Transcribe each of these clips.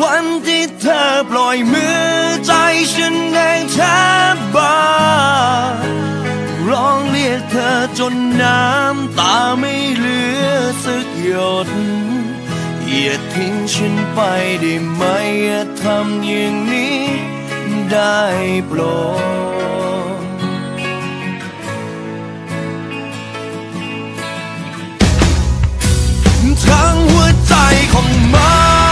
วันที่เธอปล่อยมือใจฉันเองแทบบ้าร้องเรียกเธอจนน้ำตาไม่เหลือสักหยดอย่าทิ้งฉันไปได้ไหมอย่าทำอย่างนี้ได้โปรดทั้งหัวใจของมามัน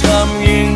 ทำอย่าง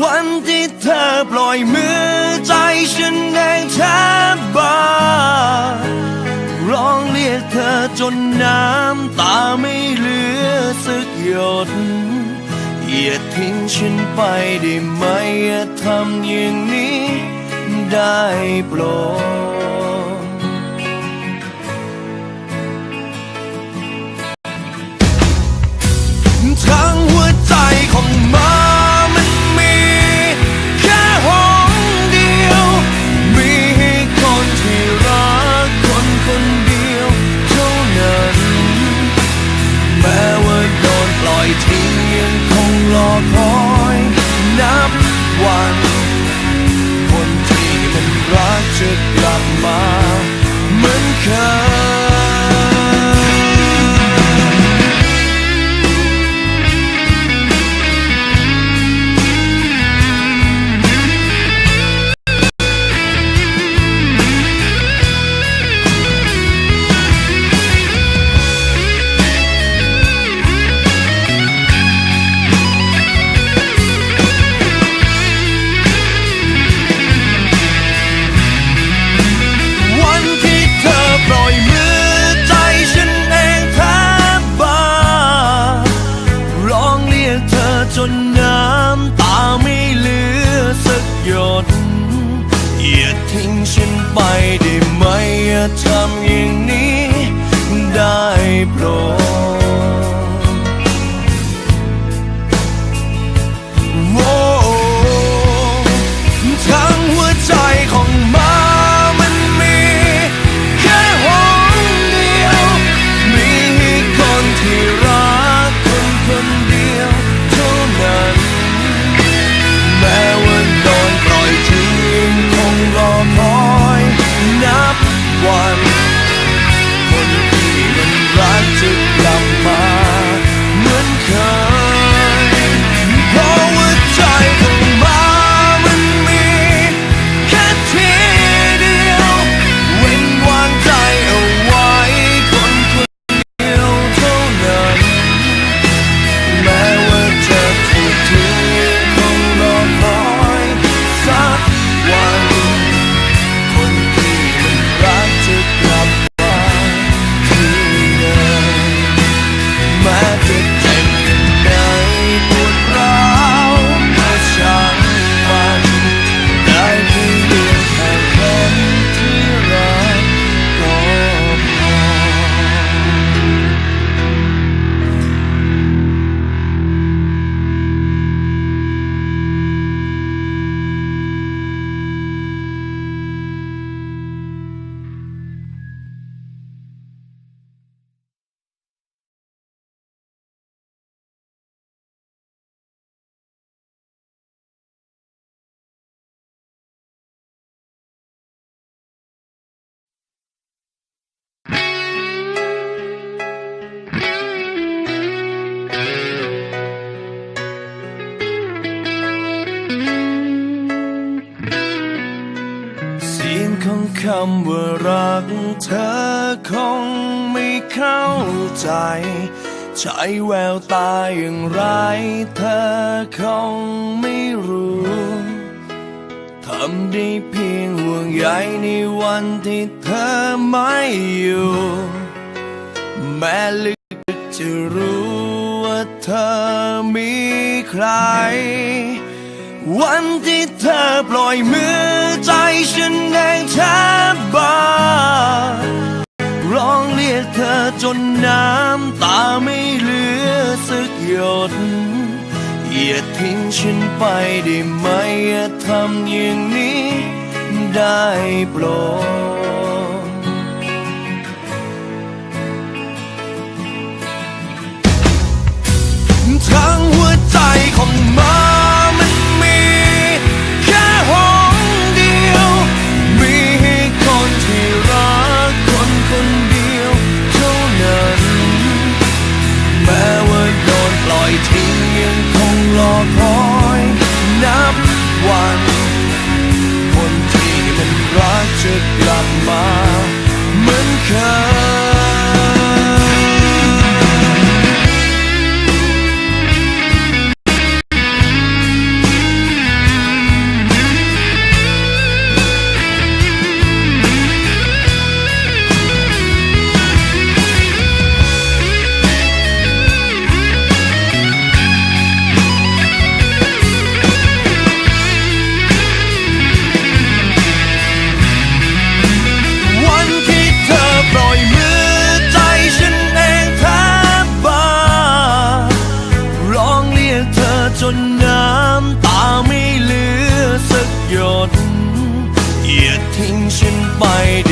วันที่เธอปล่อยมือใจฉันเองแทบบ้าร้องเรียกเธอจนน้ำตาไม่เหลือสักหยดอย่าทิ้งฉันไปได้ไหมอย่าทำอย่างนี้ได้โปรดทั้งหัวใจของมามัน มาเหมือนเคย คำว่ารักเธอคงไม่เข้าใจ ใช้แววตาอย่างไร เธอคงไม่รู้ทำได้เพียงห่วงใยในวันที่เธอไม่อยู่ แม้ลึกจะรู้ว่าเธอมีใคร วันที่เธอปล่อยมือใจฉันแดงแทบบ้าร้องเรียกเธอจนน้ำตาไม่เหลือสักหยดอย่าทิ้งฉันไปได้ไหมอย่าทำอย่างนี้ได้โปรดทั้งหัวใจของมา come. Almighty.